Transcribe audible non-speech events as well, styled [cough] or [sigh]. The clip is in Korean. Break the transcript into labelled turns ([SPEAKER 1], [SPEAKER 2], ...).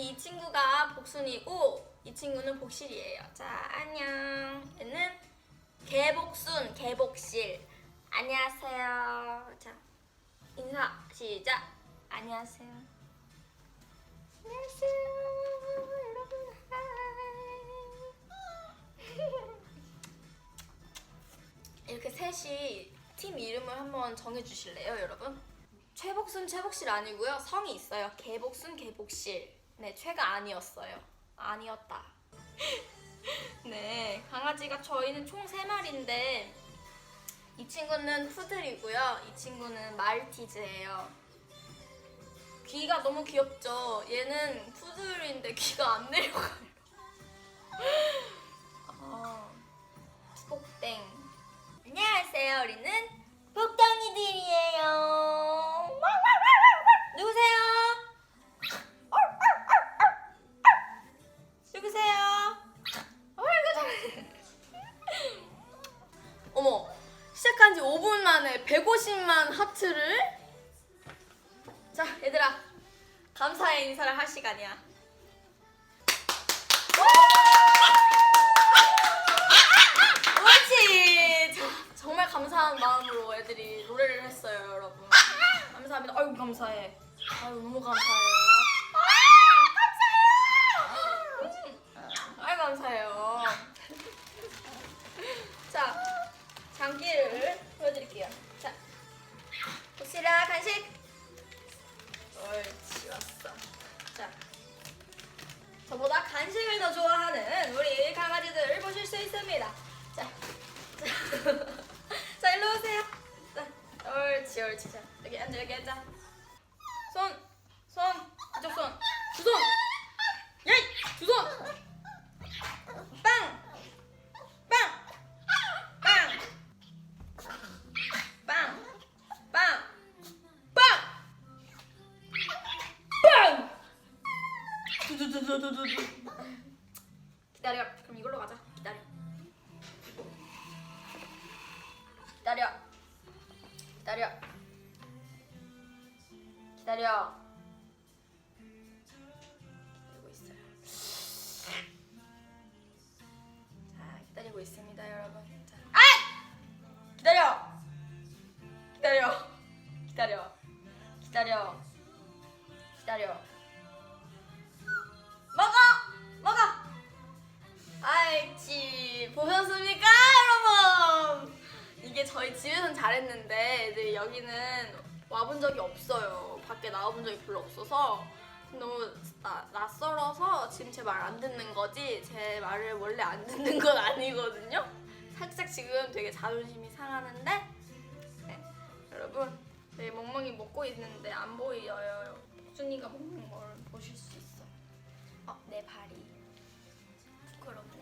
[SPEAKER 1] 이 친구가 복순이고 이 친구는 복실이에요. 자, 안녕. 얘는 개복순, 개복실. 안녕하세요. 자, 인사 시작. 안녕하세요. 안녕하세요, 여러분. 하이. [laughs] 이렇게 셋이 팀 이름을 한번 정해 주실래요, 여러분? 최복순, 최복실 아니고요. 성이 있어요. 개복순, 개복실. 네, 최가 아니었어요. 아니었다. [laughs] 네, 강아지가 저희는 총 3마리인데 이 친구는 푸들이고요. 이 친구는 말티즈예요. 귀가 너무 귀엽죠? 얘는 푸들인데 귀가 안 내려가요. [laughs] 아, 복땡. 안녕하세요. 우리는 시작한 지 5분 만에 150만 하트를? 자, 얘들아. 감사의 인사를 할 시간이야. 자, 정말 감사한 마음으로 애들이 노래를 했어요, 여러분. 감사합니다. 아유 감사해. 아유 너무 감사해요. 아유 감사해요. 저보다 간식을 더 좋아하는 우리 강아지들 보실 수 있습니다. 자, 자, [laughs] 자 일로 오세요. 자, 옳지 옳지. 자, 여기 앉아 여기 앉아. 기다려. 그럼 이걸로 가자. 기다려. 기다려. 기다려. 기다려. 기다리고 있어요. 자, 기다리고 있습니다, 여러분. 자, 아! 기다려. 기다려. 기다려. 기다려. 기다려. 먹어! 먹어! 아이치 보셨습니까 여러분? 이게 저희 집에선 잘했는데 애들이 여기는 와본 적이 없어요. 밖에 나와본 적이 별로 없어서 너무 나, 낯설어서 지금 제 말 안 듣는 거지 제 말을 원래 안 듣는 건 아니거든요. 살짝 지금 되게 자존심이 상하는데 네, 여러분 네, 멍멍이 먹고 있는데 안 보여요. 복준이가 먹는 걸 보실 수있 어, 내 발이 부끄러워.